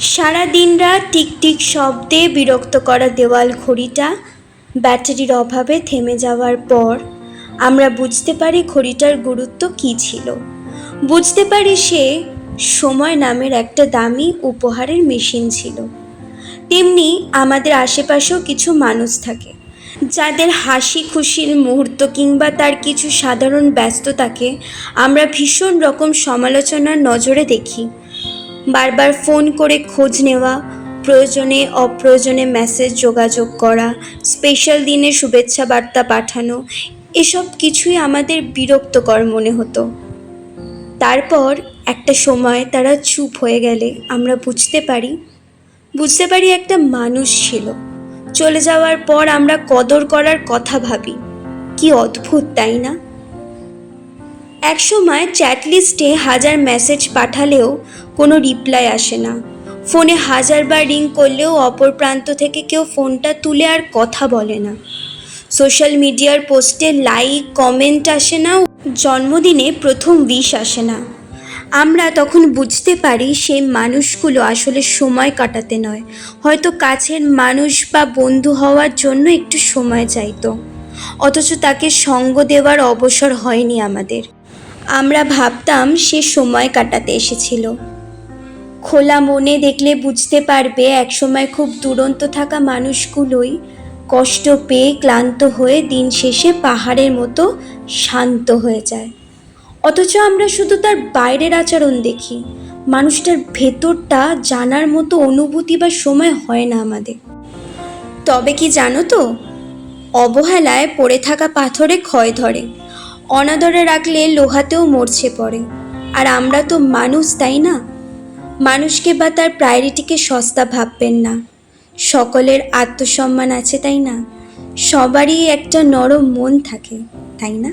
সারা দিন রাত টিকটিক শব্দে বিরক্ত করা দেওয়াল ঘড়িটা ব্যাটারির অভাবে থেমে যাওয়ার পর আমরা বুঝতে পারি ঘড়িটার গুরুত্ব কী ছিল। বুঝতে পারি সে সময় নামের একটা দামি উপহারের মেশিন ছিল। তেমনি আমাদের আশেপাশেও কিছু মানুষ থাকে, যাদের হাসি খুশির মুহূর্ত কিংবা তার কিছু সাধারণ ব্যস্ততাকে আমরা ভীষণ রকম সমালোচনার নজরে দেখি। বারবার ফোন করে খোঁজ নেওয়া, প্রয়োজনে অপ্রয়োজনে মেসেজ যোগাযোগ করা, স্পেশাল দিনে শুভেচ্ছা বার্তা পাঠানো, এসব কিছুই আমাদের বিরক্তকর মনে হতো। তারপর একটা সময় তারা চুপ হয়ে গেলে, আমরা বুঝতে পারি বুঝতে পারি একটা মানুষ ছিল। চলে যাওয়ার পর আমরা কদর করার কথা ভাবি। কি অদ্ভুত, তাই না? এক সময় চ্যাট লিস্টে হাজার মেসেজ পাঠালেও কোনো রিপ্লাই আসে না। ফোনে হাজারবার রিং করলেও অপর প্রান্ত থেকে কেউ ফোনটা তুলে আর কথা বলে না। সোশ্যাল মিডিয়ার পোস্টে লাইক, কমেন্ট আসে না জন্মদিনে প্রথম উইশ আসে না। আমরা তখন বুঝতে পারি সেই মানুষগুলো আসলে সময় কাটাতে নয়। হয়তো কাছের মানুষ বা বন্ধু হওয়ার জন্য একটু সময় চাইতো। অথচ তাকে সঙ্গ দেওয়ার অবসর হয়নি আমাদের। আমরা ভাবতাম সে সময় কাটাতে এসেছিল। খোলা মনে দেখলে বুঝতে পারবে একসময় খুব দুরন্ত থাকা মানুষগুলোই কষ্ট পেয়ে ক্লান্ত হয়ে দিন শেষে পাহাড়ের মতো শান্ত হয়ে যায়। অথচ আমরা শুধু তার বাইরের আচরণ দেখি। মানুষটার ভেতরটা জানার মতো অনুভূতি বা সময় হয় না আমাদের। তবে কি জানো তো? অবহেলায় পড়ে থাকা পাথরে ক্ষয় ধরে। অনাদরে রাখলে লোহাতেও মরছে পড়ে আর আমরা তো মানুষ, তাই না? মানুষকে বা তার প্রায়োরিটিকে সস্তা ভাববেন না। সকলের আত্মসম্মান আছে, তাই না? সবারই একটা নরম মন থাকে, তাই না?